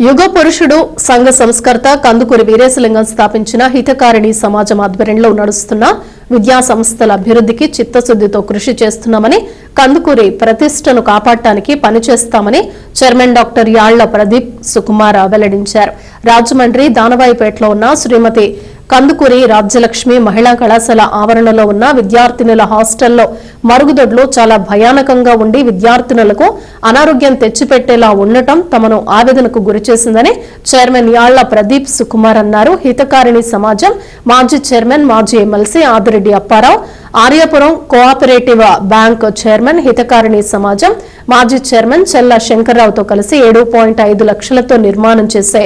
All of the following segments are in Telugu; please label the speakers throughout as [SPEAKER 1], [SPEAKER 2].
[SPEAKER 1] యుగ పురుషుడు సంఘ సంస్కర్త కందుకూరి వీరేశలింగం స్థాపించిన హితకారిణి సమాజం ఆధ్వర్యంలో నడుస్తున్న విద్యా సంస్థల అభివృద్ధికి చిత్తశుద్దితో కృషి చేస్తున్నామని కందుకూరి ప్రతిష్టను కాపాడటానికి పనిచేస్తామని చైర్మన్ డాక్టర్ యాళ్ళ ప్రదీప్ సుకుమార్ వెల్లడించారు. రాజమండ్రి దానవాయిపేటలో ఉన్న శ్రీమతి కందుకూరి రాజ్యలక్ష్మి మహిళా కళాశాల ఆవరణలో ఉన్న విద్యార్థినుల హాస్టల్లో మరుగుదొడ్లు చాలా భయానకంగా ఉండి విద్యార్థినులకు అనారోగ్యం తెచ్చిపెట్టేలా ఉండటం తమను ఆవేదనకు గురిచేసిందని చైర్మన్ యాళ్ళ ప్రదీప్ సుకుమార్ అన్నారు. హితకారిణి సమాజం మాజీ చైర్మన్ మాజీ MLC Adireddy Apparao Aryapuram cooperative bank chairman Hitakarini సమాజం మాజీ చైర్మన్ చెల్ల శంకర్రావుతో కలిసి ఏడు పాయింట్ ఐదు లక్షలతో నిర్మాణం చేసే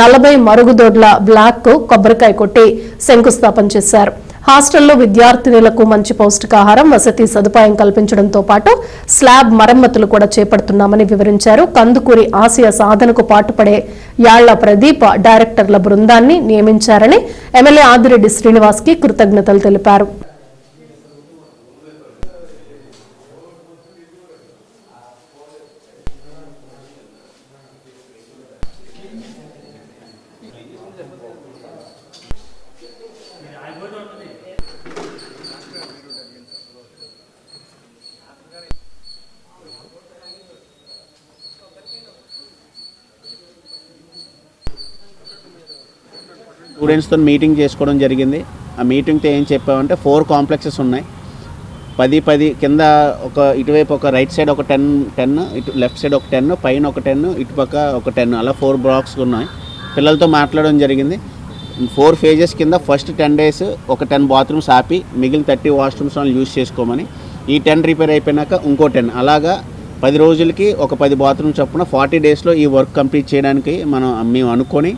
[SPEAKER 1] నలభై మరుగుదొడ్ల బ్లాక్కు కొబ్బరికాయ కొట్టి శంకుస్థాపన చేశారు. హాస్టల్లో విద్యార్థినులకు మంచి పౌష్టికాహారం వసతి సదుపాయం కల్పించడంతో పాటు స్లాబ్ మరమ్మతులు కూడా చేపడుతున్నామని వివరించారు. కందుకూరి ఆసియా సాధనకు పాటుపడే యాళ్ళ ప్రదీప్ డైరెక్టర్ల బృందాన్ని నియమించారని ఎమ్మెల్యే ఆదిరెడ్డి శ్రీనివాస్కి కృతజ్ఞతలు తెలిపారు.
[SPEAKER 2] స్టూడెంట్స్తో మీటింగ్ చేసుకోవడం జరిగింది. ఆ మీటింగ్తో ఏం చెప్పామంటే ఫోర్ కాంప్లెక్సెస్ ఉన్నాయి. పది పది కింద ఒక ఇటువైపు ఒక రైట్ సైడ్ ఒక టెన్ టెన్ ఇటు లెఫ్ట్ సైడ్ ఒక టెన్ పైన ఒక టెన్ ఇటుపక్క ఒక టెన్ అలా ఫోర్ బ్లాక్స్ ఉన్నాయి. పిల్లలతో మాట్లాడడం జరిగింది. ఫోర్ ఫేజెస్ కింద ఫస్ట్ టెన్ డేస్ ఒక టెన్ బాత్రూమ్స్ ఆపి మిగిలిన థర్టీ వాష్రూమ్స్ వాళ్ళు యూజ్ చేసుకోమని ఈ టెన్ రిపేర్ అయిపోయినాక ఇంకో టెన్ అలాగా పది రోజులకి ఒక పది బాత్రూమ్ చొప్పున ఫార్టీ డేస్లో ఈ వర్క్ కంప్లీట్ చేయడానికి మనం మేము అనుకొని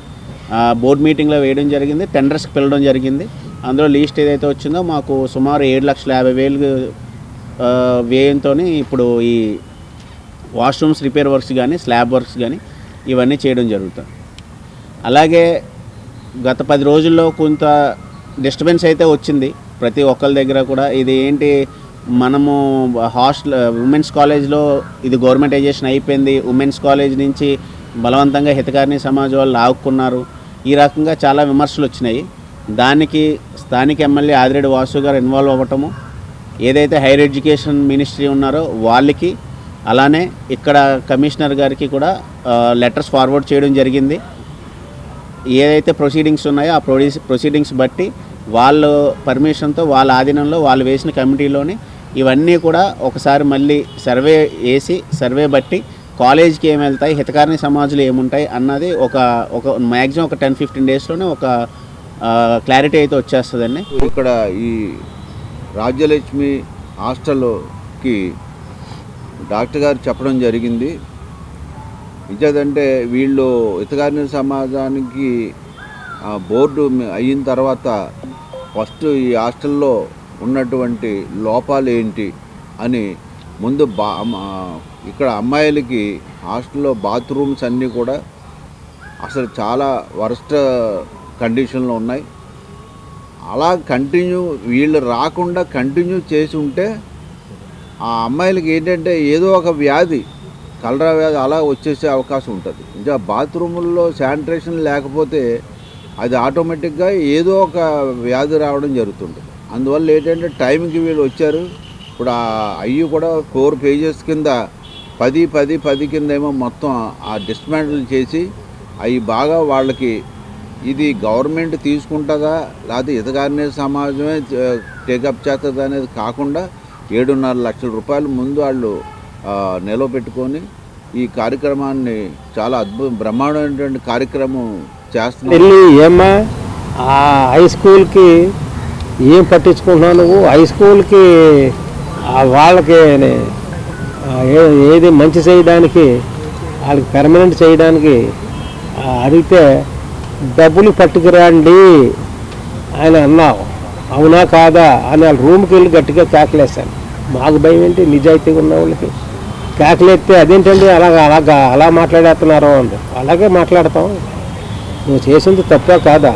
[SPEAKER 2] బోర్డ్ మీటింగ్లో వేయడం జరిగింది టెండర్స్కి పిలవడం జరిగింది. అందులో లీస్ట్ ఏదైతే వచ్చిందో మాకు సుమారు ఏడు లక్షల యాభై వేలు వ్యయంతో ఇప్పుడు ఈ వాష్రూమ్స్ రిపేర్ వర్క్స్ కానీ స్లాబ్ వర్క్స్ కానీ ఇవన్నీ చేయడం జరుగుతుంది. అలాగే గత పది రోజుల్లో కొంత డిస్టర్బెన్స్ అయితే వచ్చింది. ప్రతి ఒక్కరి దగ్గర కూడా ఇది ఏంటి మనము హాస్టల్ ఉమెన్స్ కాలేజ్లో ఇది గవర్నమెంటైజేషన్ అయిపోయింది. ఉమెన్స్ కాలేజ్ నుంచి బలవంతంగా హితకారిణి సమాజం వాళ్ళు లాక్కున్నారు. ఈ రకంగా చాలా విమర్శలు వచ్చినాయి. దానికి స్థానిక ఎమ్మెల్యే ఆదిరెడ్డి వాసు గారు ఇన్వాల్వ్ అవ్వటము ఏదైతే హైయర్ ఎడ్యుకేషన్ మినిస్ట్రీ ఉన్నారో వాళ్ళకి అలానే ఇక్కడ కమిషనర్ గారికి కూడా లెటర్స్ ఫార్వర్డ్ చేయడం జరిగింది. ఏదైతే ప్రొసీడింగ్స్ ఉన్నాయో ఆ ప్రొడీస్ ప్రొసీడింగ్స్ బట్టి వాళ్ళు పర్మిషన్తో వాళ్ళ ఆధీనంలో వాళ్ళు వేసిన కమిటీలోని ఇవన్నీ కూడా ఒకసారి మళ్ళీ సర్వే వేసి సర్వే బట్టి కాలేజ్కి ఏమి వెళ్తాయి హితకారిణి సమాజాలు ఏముంటాయి అన్నది ఒక ఒక మ్యాక్సిమం ఒక టెన్ ఫిఫ్టీన్ డేస్లోనే ఒక క్లారిటీ అయితే వచ్చేస్తుందండి.
[SPEAKER 3] ఇక్కడ ఈ రాజ్యలక్ష్మి హాస్టల్కి డాక్టర్ గారు చెప్పడం జరిగింది. ఇంకేదంటే వీళ్ళు ఇతగారిన సమాజానికి బోర్డు అయిన తర్వాత ఫస్ట్ ఈ హాస్టల్లో ఉన్నటువంటి లోపాలు ఏంటి అని ముందు బా ఇక్కడ అమ్మాయిలకి హాస్టల్లో బాత్రూమ్స్ అన్నీ కూడా అసలు చాలా వరస్ట్ కండిషన్లో ఉన్నాయి. అలా కంటిన్యూ వీళ్ళు రాకుండా కంటిన్యూ చేసి ఉంటే ఆ అమ్మాయిలకి ఏంటంటే ఏదో ఒక వ్యాధి కలరా వ్యాధి అలా వచ్చేసే అవకాశం ఉంటుంది. ఇంకా బాత్రూముల్లో శానిటేషన్ లేకపోతే అది ఆటోమేటిక్గా ఏదో ఒక వ్యాధి రావడం జరుగుతుంటుంది. అందువల్ల ఏంటంటే టైంకి వీళ్ళు వచ్చారు. ఇప్పుడు అవి కూడా ఫోర్ పేజెస్ కింద పది పది పది కింద ఏమో మొత్తం ఆ డిస్మాంటిల్ చేసి అవి బాగా వాళ్ళకి ఇది గవర్నమెంట్ తీసుకుంటుందా లేకపోతే ఇతగారినే సమాజమే టేకప్ చేస్తుందా అనేది కాకుండా ఏడున్నర లక్షల రూపాయలు ముందు వాళ్ళు నిలవబెట్టుకొని ఈ కార్యక్రమాన్ని చాలా అద్భుత బ్రహ్మాండమైనటువంటి కార్యక్రమం చేస్తున్నాం
[SPEAKER 4] వెళ్ళి ఏమ్మా? ఆ హై స్కూల్కి ఏం పట్టించుకుంటున్నావు నువ్వు? హై స్కూల్కి వాళ్ళకి ఏది మంచి చేయడానికి వాళ్ళకి పెర్మనెంట్ చేయడానికి అడిగితే డబ్బులు పట్టుకురండి అని అన్నావు. అవునా కాదా? అని వాళ్ళ రూమ్కి వెళ్ళి గట్టిగా కేకలేశాను మాకు భయం ఏంటి? నిజాయితీగా ఉన్న వాళ్ళకి. కేకలేస్తే అదేంటండి? అలాగా అలాగా అలా మాట్లాడేస్తున్నారు అంది. అలాగే మాట్లాడతాం. నువ్వు చేసింది తప్ప కాదా?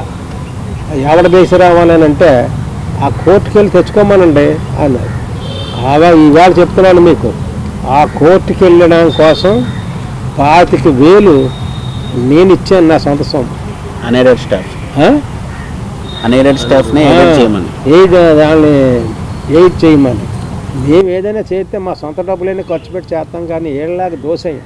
[SPEAKER 4] ఎవడ అంటే ఆ కోర్టుకి వెళ్ళి తెచ్చుకోమనండి అన్నారు. అలా ఇవాళ చెప్తున్నాను మీకు. ఆ కోర్టుకి వెళ్ళడం కోసం పాతిక వేలు నేను ఇచ్చాను నా సొంత సొమ్ము.
[SPEAKER 2] Unaided staff. స్టాఫ్ని చేయమని.
[SPEAKER 4] ఏది దాన్ని ఎయిడ్ చేయమని. మేము ఏదైనా చేస్తే మా సొంత డబ్బులైనా ఖర్చు పెట్టి చేస్తాం కానీ ఏళ్ళలాగా దోషం